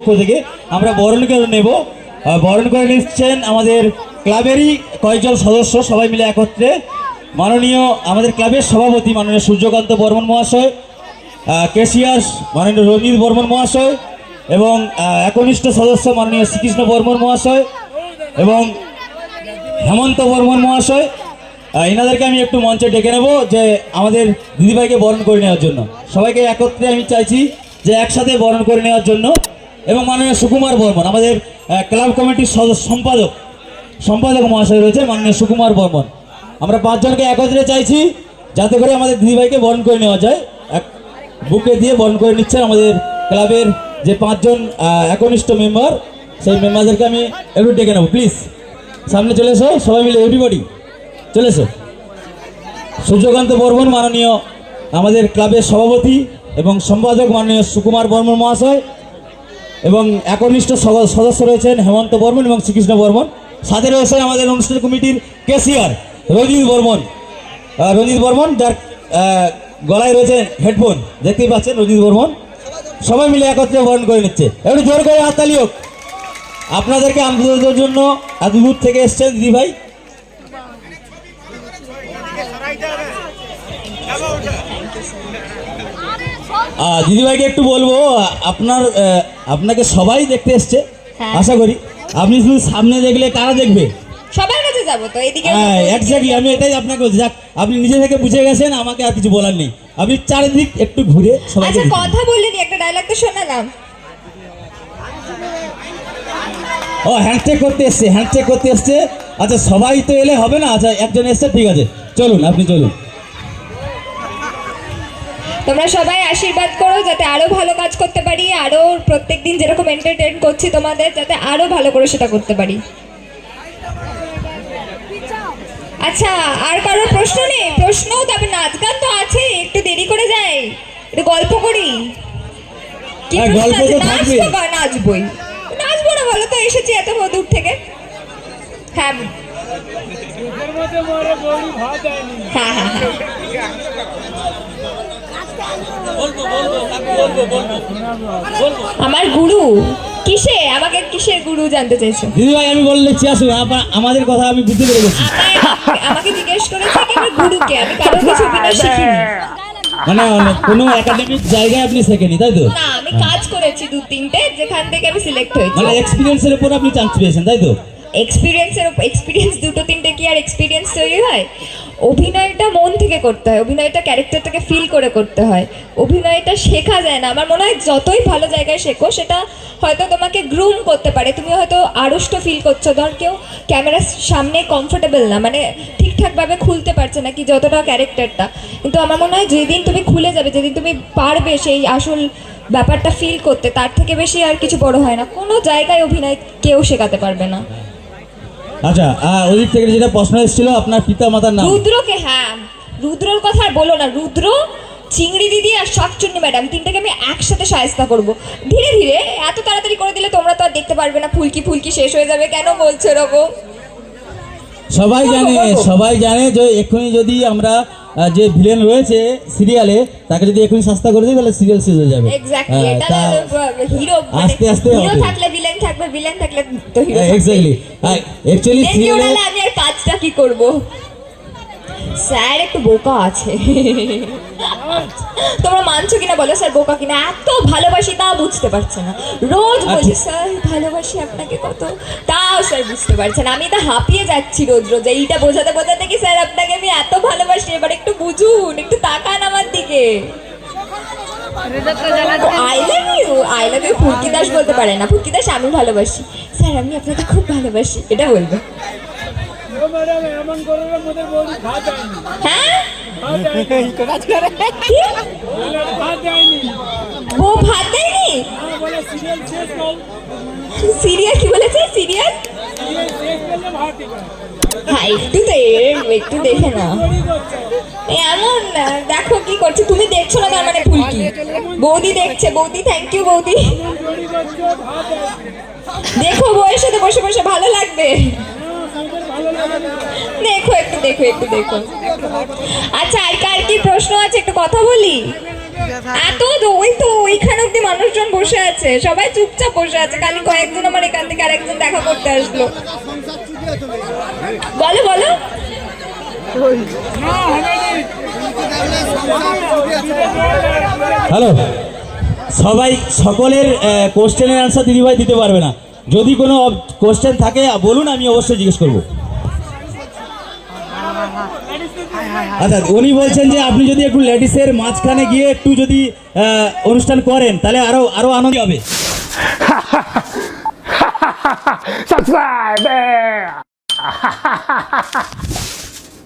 থেকে আমরা বরণ করে নেব। বরণ করে নিচ্ছেন আমাদের ক্লাবেরই কয়েকজন সদস্য, সবাই মিলে একত্রে। মাননীয় আমাদের ক্লাবের সভাপতি মাননীয় সূর্যকান্ত বর্মন মহাশয় কেশিয়াস মাননীয় রঞ্জিত বর্মন মহাশয় এবং একনিষ্ঠ সদস্য মাননীয় শ্রীকৃষ্ণ বর্মন মহাশয় এবং হেমন্ত বর্মন মহাশয়। এনাদেরকে আমি একটু মঞ্চে ডেকে নেব যে আমাদের দিদিভাইকে বরণ করে নেওয়ার জন্য। সবাইকে একত্রে আমি চাইছি যে একসাথে বরণ করে নেওয়ার জন্য। এবং মাননীয় সুকুমার বর্মন, আমাদের ক্লাব কমিটির সদস্য সম্পাদক সম্পাদক মহাশয় রয়েছে মাননীয় সুকুমার বর্মন। আমরা পাঁচজনকে একত্রে চাইছি যাতে করে আমাদের দিদিভাইকে বরণ করে নেওয়া যায়। এক বুকে দিয়ে বরণ করে নিচ্ছেন আমাদের ক্লাবের যে পাঁচজন একনিষ্ঠ মেম্বার, সেই মেম্বারদেরকে আমি একটু ডেকে নেব প্লিজ সামনে চলে এসো, সবাই মিলে এভরিবডি চলে এসো। সূর্যকান্ত বর্মন, মাননীয় আমাদের ক্লাবের সভাপতি এবং সম্পাদক মাননীয় সুকুমার বর্মন মহাশয় এবং একনিষ্ঠ সদ- সদস্য রয়েছেন হেমন্ত বর্মন এবং শ্রীকৃষ্ণ বর্মন। সাথে রয়েছেন আমাদের অনুষ্ঠান কমিটির কেসিয়ার রঞ্জিত বর্মন। রঞ্জিত বর্মন, যার গলায় রয়েছে হেডফোন। দেখতেই পাচ্ছেন রঞ্জিত বর্মন। সবাই মিলে একত্রে বরণ করে নিচ্ছে। একটু জোর করে হাততালি হোক। আপনাদেরকে আনন্দের জন্য এত দূর থেকে এসছেন দিদি ভাই। দিদিভাইকে একটু বলব আপনার আপনাকে সবাই দেখতে এসছে হ্যাঁ। আশা করি। আপনি শুধু সামনে দেখলে কারা দেখবে? সবার কাছে যাব তো এদিকে হ্যাঁ এক্স্যাক্টলি আমি এটাই আপনাকে বলছি। যাক আপনি নিজে থেকে বুঝে গেছেন আমাকে আর কিছু বলার নেই। আপনি চারিদিক একটু ঘুরে সবাইকে আচ্ছা কথা বললেনি একটা ডায়লগ তো শোনালাম। ও হ্যান্ডশেক করতে এসছে হ্যান্ডশেক করতে এসছে। আচ্ছা সবাই তো এলে হবে না? আচ্ছা একজন এসছে ঠিক আছে। চলুন আপনি চলুন। তোমরা সবাই আশীর্বাদ করো যাতে আরও ভালো কাজ করতে পারি আরও প্রত্যেকদিন যেরকম এন্টারটেইন করছি তোমাদের যাতে আরও ভালো করে সেটা করতে পারি। আচ্ছা আর কারোর প্রশ্ন নেই? প্রশ্ন তবে নাচ গান তো আছে একটু দেরি করে যাই। একটু গল্প করি। কি হ্যাঁ, গল্প তো থাকবে। নাচবই? নাচবো না বলো তো এসেছি এত দূর থেকে। হ্যাঁ। হ্যাঁ হ্যাঁ হ্যাঁ। আমার গুরু কিসে? আমাকে কিসের গুরু জানতে চাইছো? দিদিভাই আমি বলে দিচ্ছি আসুন আমাদের কথা আমি বুঝতে পেরে গেছি আমাকে জিজ্ঞেস করেছে কি আমার গুরুকে? আমি কারোর কাছে অভিনয় শিখিনি। মানে অনেক- কোনো একাডেমিক জায়গায় আপনি শেখেনি তাই তো? না আমি কাজ করেছি দু তিনটে যেখান থেকে আমি সিলেক্ট হয়েছি। মানে এক্সপিরিয়েন্সের উপর আপনি চান্স পেয়েছেন তাই তো? এক্সপিরিয়েন্সের এক্সপিরিয়েন্স দুটো তিনটে কি আর এক্সপিরিয়েন্স তৈরি হয়? অভিনয়টা মন থেকে করতে হয়, অভিনয়টা ক্যারেক্টারটাকে ফিল করে করতে হয়। অভিনয়টা শেখা যায় না। আমার মনে হয় যতই ভালো জায়গায় শেখো, সেটা হয়তো তোমাকে গ্রুম করতে পারে। তুমি হয়তো আড়ষ্ট ফিল করছ। ধর কেউ ক্যামেরার সামনে কমফোর্টেবল না মানে ঠিকঠাকভাবে খুলতে পারছে না কি যতটা ক্যারেক্টারটা কিন্তু আমার মনে হয় যেদিন তুমি খুলে যাবে, যেদিন তুমি পারবে সেই আসল ব্যাপারটা ফিল করতে, তার থেকে বেশি আর কিছু বড় হয় না। কোনো জায়গায় অভিনয় কেউ শেখাতে পারবে না। আচ্ছা আর ওই দিক থেকে যেটা প্রশ্ন এসেছিল আপনার পিতা মাতার নাম? রুদ্রকে হ্যাঁ। রুদ্রর কথা আর বলো না। রুদ্র চিংড়ি দিদি আর শাকচুন্নি ম্যাডাম তিনটাকে আমি একসাথে সায়স্তা করব। ধীরে ধীরে এত তাড়াতাড়ি করে দিলে তোমরা তো আর দেখতে পারবে না ফুলকি ফুলকি শেষ হয়ে যাবে। কেন বলছো এরকম সবাই জানে সবাই জানে যে এক্ষুনি যদি আমরা যে ভিলেন রয়েছে সিরিয়ালে তাকে যদি এক্ষুনি সস্তা করে দিই তাহলে সিরিয়াল শেষ হয়ে যাবে। হ্যাঁ, আস্তে আস্তে হিরো থাকলে ভিলেন থাকবে ভিলেন থাকলে তো হিরো এক্স্যাক্টলি অ্যাকচুয়ালি সিরিয়ালে আমি আর কাজটা কি করব। স্যার একটু বোকা আছে। তোমরা মানছো কিনা বলো স্যার বোকা কিনা? এত ভালোবাসি তা বুঝতে পারছে না। রোজ বলছে আচ্ছা। স্যার ভালোবাসি আপনাকে কত? তাও স্যার বুঝতে পারছে না। আমি তো হাঁপিয়ে যাচ্ছি রোজ রোজ। এইটা বোঝাতে বোঝাতে কি স্যার আপনাকে আমি এত ভালোবাসি? এবার একটু বুঝুন একটু তাকান আমার দিকে। I love you I love you Phulki Das বলতে পারে না। ফুলকি দাস আমি ভালোবাসি। স্যার আমি আপনাকে খুব ভালোবাসি। এটা বলবে। হ্যাঁ? বলে ও ভাত সিরিয়াল কি বলেছে সিরিয়াল হ্যাঁ একটু তো একটু দেখে না এমন দেখো কি করছে তুমি দেখছ না তার মানে ফুলকি বৌদি দেখছে বৌদি থ্যাংক ইউ বৌদি দেখো বউয়ের সাথে বসে বসে ভালো লাগবে দেখো একটু দেখো একটু, দেখো। আচ্ছা আর কার কি প্রশ্ন আছে? একটু কথা বলি? এত ওই তো ওইখানে অব্দি মানুষজন বসে আছে। সবাই চুপচাপ বসে আছে। খালি কয়েকজন আমার এখান থেকে আরেকজন দেখা করতে আসলো। বলো বলো। হ্যালো। সবাই, সকলের কোশ্চেনের অ্যান্সার দিদিভাই দিতে পারবে না। যদি কোনো কোশ্চেন থাকে, বলুন, আমি অবশ্যই জিজ্ঞেস করব। আচ্ছা উনি বলছেন যে আপনি যদি একটু লেডিসের মাঝখানে গিয়ে একটু যদি আহ, অনুষ্ঠান করেন তাহলে আরও আরও আনন্দ হবে subscribe.